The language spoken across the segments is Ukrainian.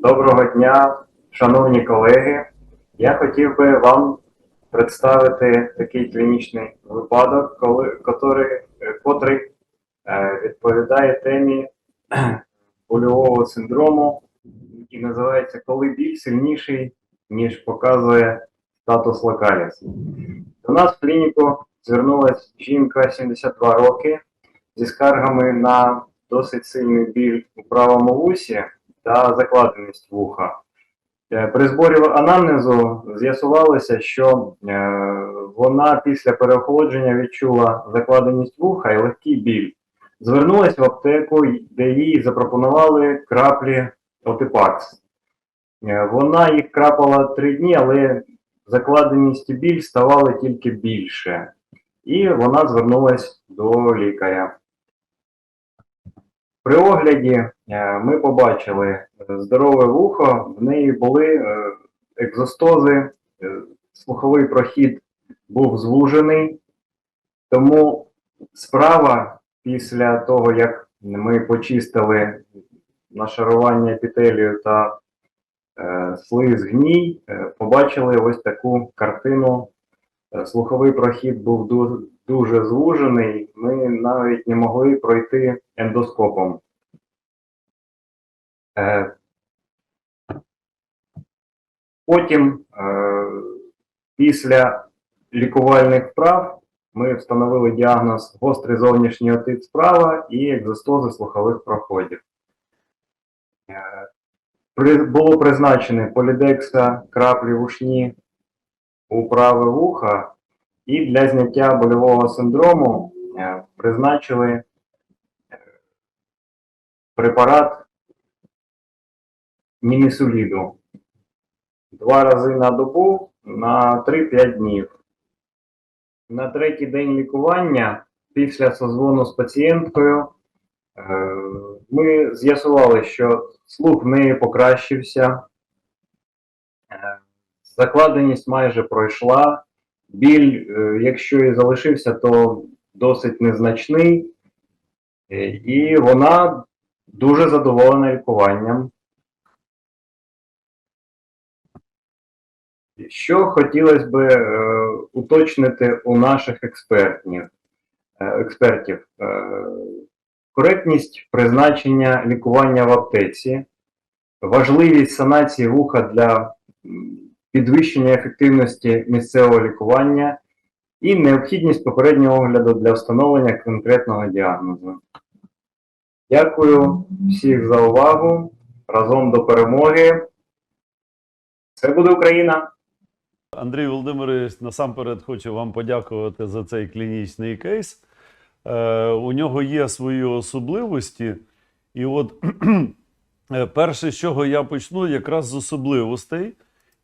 Доброго дня, шановні колеги. Я хотів би вам представити такий клінічний випадок, коли, котрий, е, котрий е, відповідає темі больового синдрому і називається Коли біль сильніший, ніж показує статус локаліс. До нас в клініку звернулася жінка 72 роки зі скаргами на досить сильний біль у правому вусі та закладеність вуха. Е, При зборі анамнезу з'ясувалося, що е, вона після переохолодження відчула закладеність вуха і легкий біль. Звернулася в аптеку, де їй запропонували краплі Отипакс. Е, Вона їх крапала три дні, але закладеність і біль ставали тільки більше. І вона звернулася до лікаря. При огляді е, ми побачили е, здорове вухо, в неї були е, екзостози, слуховий прохід був звужений, тому справа після того, як ми почистили нашарування епітелію та слиз гній, побачили ось таку картину. Слуховий прохід був ду- дуже звужений, ми навіть не могли пройти ендоскопом. Е, Потім, е, після лікувальних вправ, ми встановили діагноз гострий зовнішній отит справа і екзостози слухових проходів. Е, Було призначено полідекса краплі вушні у праве вуха, і для зняття больового синдрому е, призначили е, препарат мінісуліду два рази на добу на 3-5 днів. На третій день лікування, після созвону з пацієнткою, е, ми з'ясували, що слух в неї покращився, закладеність майже пройшла. Біль, е, якщо і залишився, то досить незначний, Е, і вона дуже задоволена лікуванням. Що хотілося б е, уточнити у наших експертів, експертів. Коректність призначення лікування в аптеці, важливість санації вуха для підвищення ефективності місцевого лікування і необхідність попереднього огляду для встановлення конкретного діагнозу. Дякую всіх за увагу. Разом до перемоги. Це буде Україна! Андрій Володимирович насамперед хочу вам подякувати за цей клінічний кейс. Е, у нього є свої особливості. І от е, перше, з чого я почну, якраз з особливостей.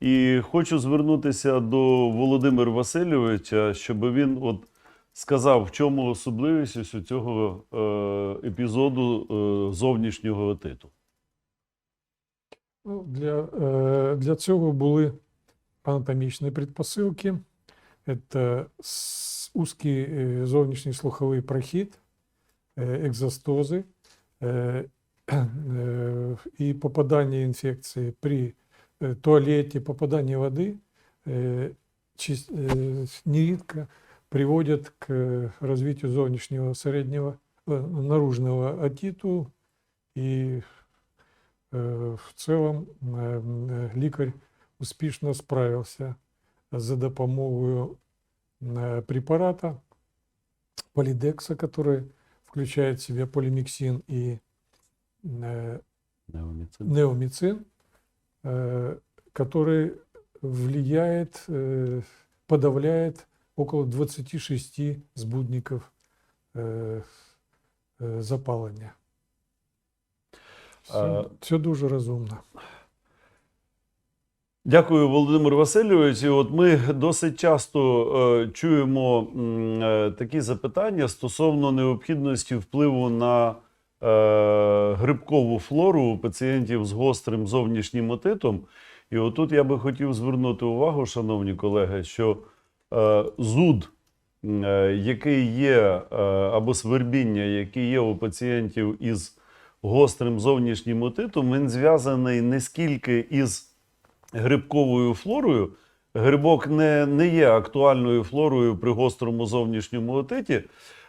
І хочу звернутися до Володимира Васильовича, щоб він от сказав, в чому особливість у цього е, епізоду е, зовнішнього отиту. Ну, для, е, для цього були анатомічні предпосилки. Это узкий зовнішній слуховий прохід, екзостози і попадання інфекції при е, туалеті, попадання води е, чис- е, нередко приводять к развитию зовнішнього середнього э, наружного отиту і Э, в целом э, м, лікар успішно справився за допомогою э, препарата полидекса, который включает в себя полимиксин и э, Неоміцин. неомицин, э, который влияет, э, подавляет около 26 сбудников э, э, запалення. Все, А- все дуже розумно. Дякую, Володимир Васильович. І от ми досить часто е, чуємо м, е, такі запитання стосовно необхідності впливу на е, грибкову флору у пацієнтів з гострим зовнішнім отитом. І отут я би хотів звернути увагу, шановні колеги, що е, зуд, е, який є, е, або свербіння, яке є у пацієнтів із гострим зовнішнім отитом, він зв'язаний не скільки із грибковою флорою. Грибок не, не є актуальною флорою при гострому зовнішньому отиті,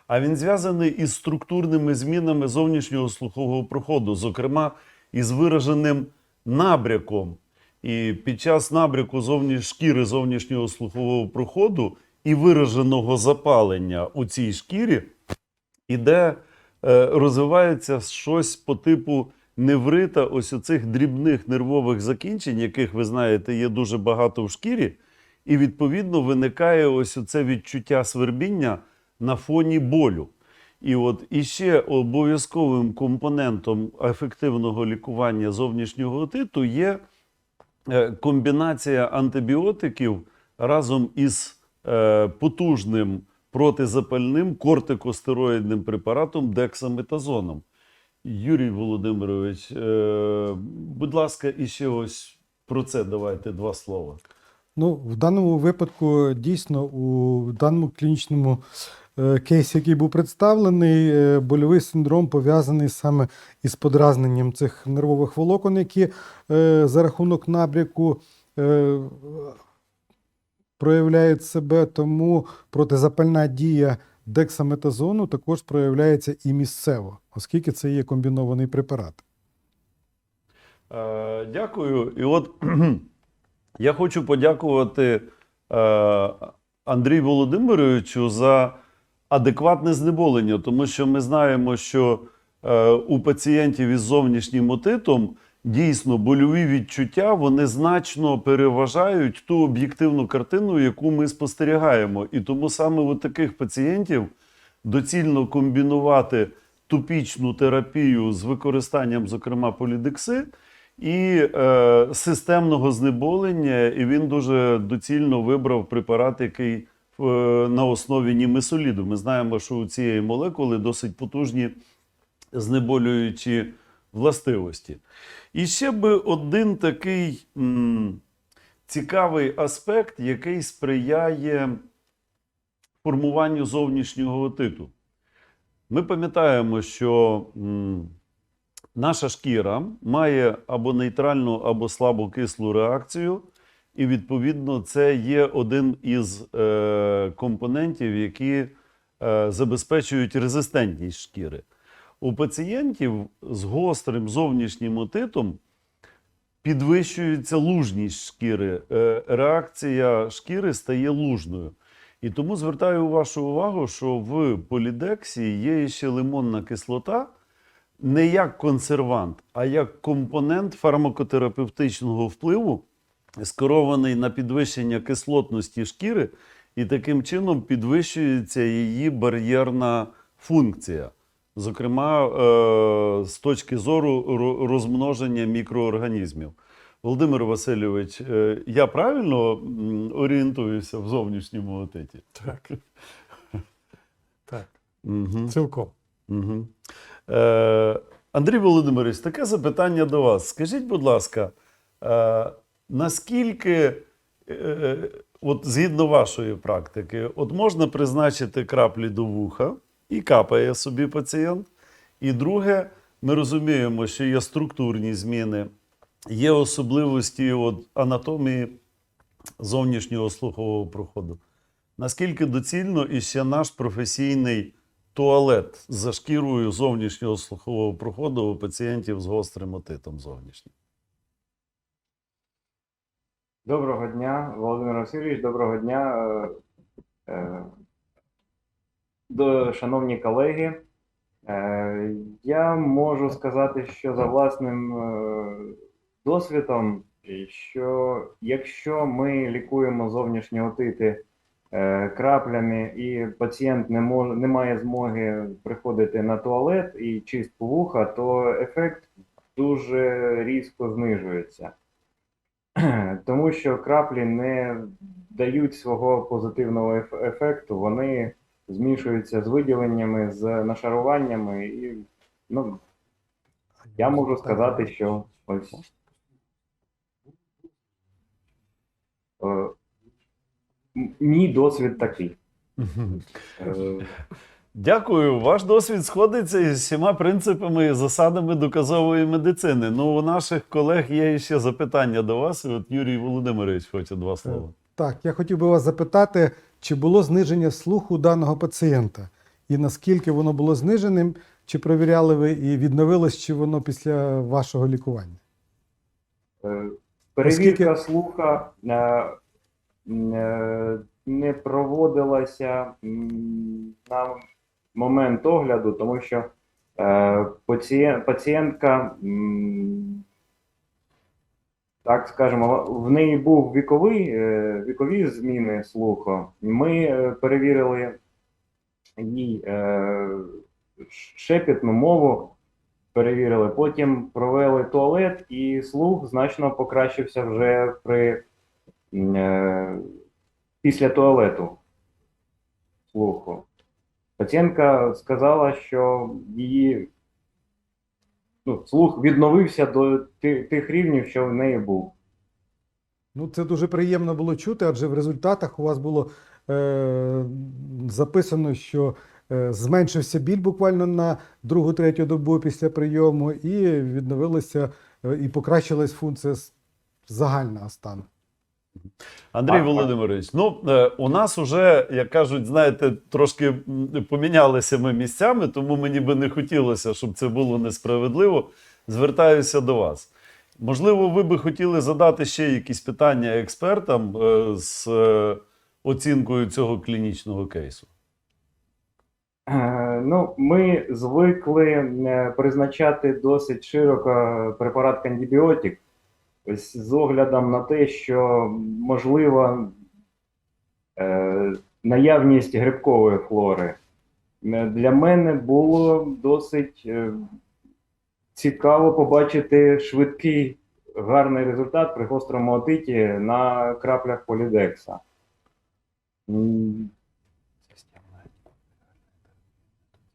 а він зв'язаний із структурними змінами зовнішнього слухового проходу, зокрема із вираженим набряком. І під час набряку зовні... шкіри зовнішнього слухового проходу і вираженого запалення у цій шкірі іде, е, розвивається щось по типу неврита, ось оцих дрібних нервових закінчень, яких ви знаєте, є дуже багато в шкірі, і відповідно виникає ось оце відчуття свербіння на фоні болю. І от іще обов'язковим компонентом ефективного лікування зовнішнього отиту є е, комбінація антибіотиків разом із е, потужним протизапальним кортикостероїдним препаратом дексаметазоном. Юрій Володимирович, е, будь ласка, іще ось про це давайте два слова. Ну, в даному випадку дійсно у даному клінічному е, кейсі, який був представлений, е, больовий синдром пов'язаний саме із подразненням цих нервових волокон, які е, за рахунок набряку проявляють себе, тому протизапальна дія дексаметазону також проявляється і місцево, оскільки це є комбінований препарат. Дякую. І от я хочу подякувати Андрію Володимировичу за адекватне знеболення, тому що ми знаємо, що е, у пацієнтів із зовнішнім отитом дійсно больові відчуття вони значно переважають ту об'єктивну картину, яку ми спостерігаємо. І тому саме у таких пацієнтів доцільно комбінувати тупічну терапію з використанням, зокрема, полідекси і е, системного знеболення. І він дуже доцільно вибрав препарат, який на основі німесоліду. Ми знаємо, що у цієї молекули досить потужні знеболюючі властивості. І ще би один такий м, цікавий аспект, який сприяє формуванню зовнішнього отиту. Ми пам'ятаємо, що м, наша шкіра має або нейтральну, або слабокислу реакцію, і відповідно це є один із е, компонентів, які е, забезпечують резистентність шкіри. У пацієнтів з гострим зовнішнім отитом підвищується лужність шкіри, е, реакція шкіри стає лужною. І тому звертаю вашу увагу, що в полідексі є ще лимонна кислота не як консервант, а як компонент фармакотерапевтичного впливу, скерований на підвищення кислотності шкіри, і таким чином підвищується її бар'єрна функція. Зокрема, е, з точки зору розмноження мікроорганізмів. Володимир Васильович, е, я правильно орієнтуюся в зовнішньому отиті? Так. Так, Угу. цілком. Угу. Е, Андрій Володимирович, таке запитання до вас. Скажіть, будь ласка, е, наскільки, е, от згідно вашої практики, от можна призначити краплі до вуха і капає собі пацієнт? І друге, ми розуміємо, що є структурні зміни, є особливості от, анатомії зовнішнього слухового проходу. Наскільки доцільно і ще наш професійний туалет за шкірою зовнішнього слухового проходу у пацієнтів з гострим отитом зовнішнім? Доброго дня, Володимир Васильович, доброго дня, е, е, шановні колеги. Е, Я можу сказати, що за власним досвідом, що якщо ми лікуємо зовнішні отити краплями, і пацієнт не може, не має змоги приходити на туалет і чистку вуха, то ефект дуже різко знижується. Тому що краплі не дають свого позитивного еф- ефекту, вони змішуються з виділеннями, з нашаруваннями, і ну, я можу сказати, що ось е, мій досвід такий. Е, Дякую. Ваш досвід сходиться із всіма принципами і засадами доказової медицини. Ну, у наших колег є ще запитання до вас. І от Юрій Володимирович хоче два слова. Так, я хотів би вас запитати, чи було зниження слуху даного пацієнта? І наскільки воно було зниженим, чи провіряли ви і відновилось чи воно після вашого лікування? Е, Перевірка Оскільки- слуха е, е, не проводилася м, на момент огляду, тому що е, пацієн- пацієнтка, так скажемо, в неї був віковий, е, вікові зміни слуху. Ми е, перевірили їй е, шепітну мову перевірили. Потім провели туалет, і слух значно покращився вже при е, після туалету слуху. Пацієнтка сказала, що її ну, слух відновився до тих рівнів, що в неї був. Ну, це дуже приємно було чути, адже в результатах у вас було е, записано, що е, зменшився біль буквально на другу-третю добу після прийому, і відновилася е, і покращилась функція загального стану. Андрій. Володимирович, ну е, у нас уже, як кажуть, знаєте, трошки помінялися ми місцями, тому мені би не хотілося, щоб це було несправедливо. Звертаюся до вас. Можливо, ви би хотіли задати ще якісь питання експертам е, з е, оцінкою цього клінічного кейсу. Ну, ми звикли призначати досить широко препарат кандібіотик ось з оглядом на те, що можлива е, наявність грибкової флори. Е, Для мене було досить е, цікаво побачити швидкий гарний результат при гострому отиті на краплях полідекса.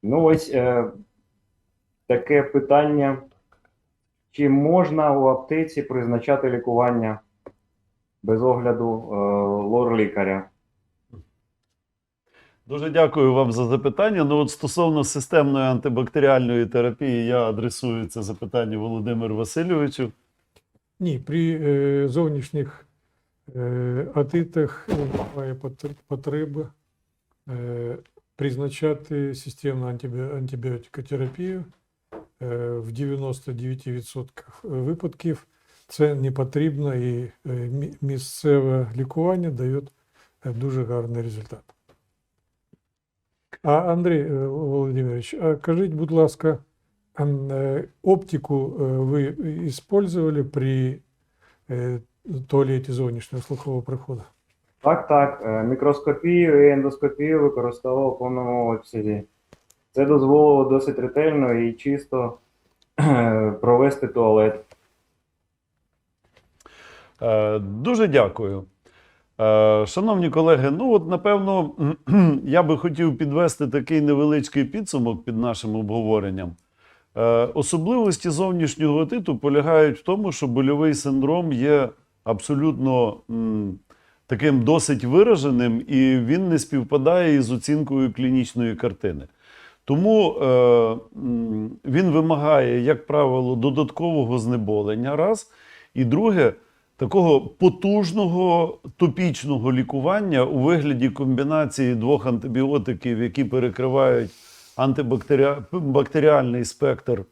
Ну, ось е, таке питання. Чи можна у аптеці призначати лікування без огляду е, лор-лікаря? Дуже дякую вам за запитання. Ну, от стосовно системної антибактеріальної терапії, я адресую це запитання Володимиру Васильовичу. Ні, при е, зовнішніх е, атитах немає потреби е, призначати системну антибі- антибіотикотерапію. Е, в 99% випадків це не потрібно і е, мі- місцеве лікування дає е, дуже гарний результат. А Андрій е, Володимирович, а кажіть, будь ласка, Ан- э, оптику э, вы использовали при э, туалете зовнішнього слухового проходу? Так, так. е, Мікроскопію і ендоскопію використовував в повному обсязі. Це дозволило досить ретельно і чисто е, провести туалет. Е, Дуже дякую. Е, Шановні колеги, ну от напевно я би хотів підвести такий невеличкий підсумок під нашим обговоренням. Особливості зовнішнього отиту полягають в тому, що больовий синдром є абсолютно таким досить вираженим, і він не співпадає із оцінкою клінічної картини. Тому е, він вимагає, як правило, додаткового знеболення раз. І друге, такого потужного топічного лікування у вигляді комбінації двох антибіотиків, які перекривають антибактеріальний спектр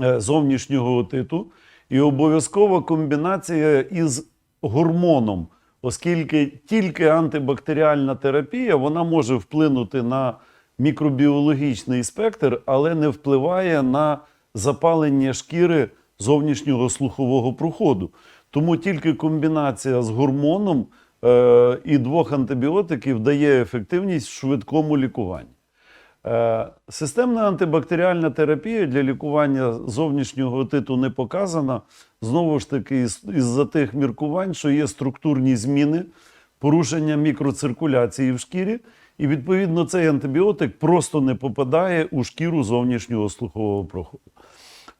е, зовнішнього отиту, і обов'язкова комбінація із гормоном, оскільки тільки антибактеріальна терапія вона може вплинути на мікробіологічний спектр, але не впливає на запалення шкіри зовнішнього слухового проходу. Тому тільки комбінація з гормоном е, і двох антибіотиків дає ефективність в швидкому лікуванні. Е, Системна антибактеріальна терапія для лікування зовнішнього отиту не показана. Знову ж таки, із- із-за тих міркувань, що є структурні зміни, порушення мікроциркуляції в шкірі, і відповідно цей антибіотик просто не попадає у шкіру зовнішнього слухового проходу.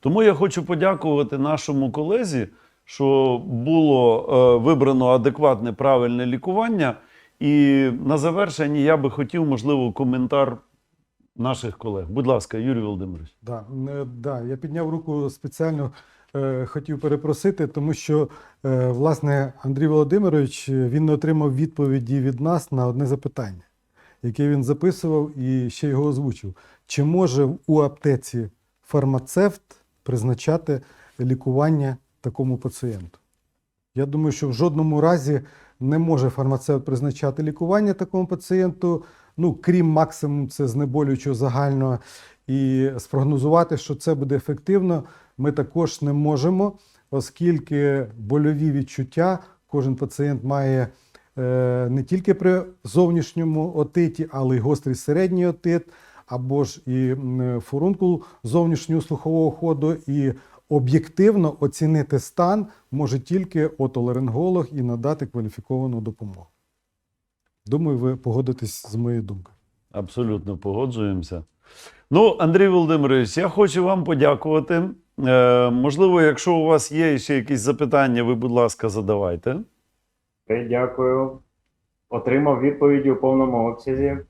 Тому я хочу подякувати нашому колезі, що було е, вибрано адекватне правильне лікування. І на завершення я би хотів, можливо, коментар наших колег. Будь ласка, Юрій Володимирович. Да, да, я підняв руку спеціально, е, хотів перепросити, тому що, е, власне, Андрій Володимирович він не отримав відповіді від нас на одне запитання, яке він записував і ще його озвучив. Чи може у аптеці фармацевт призначати лікування такому пацієнту? Я думаю, що в жодному разі не може фармацевт призначати лікування такому пацієнту, ну, крім максимум, це знеболюючого загального. І спрогнозувати, що це буде ефективно, ми також не можемо, оскільки больові відчуття кожен пацієнт має не тільки при зовнішньому отиті, але й гострий середній отит, або ж і м, фурункул зовнішнього слухового ходу. І об'єктивно оцінити стан може тільки отоларинголог і надати кваліфіковану допомогу. Думаю, ви погодитесь з моєю думкою. Абсолютно погоджуємося. Ну, Андрій Володимирович, я хочу вам подякувати. Е, можливо, якщо у вас є ще якісь запитання, ви, будь ласка, задавайте. Дякую. Отримав відповіді у повному обсязі.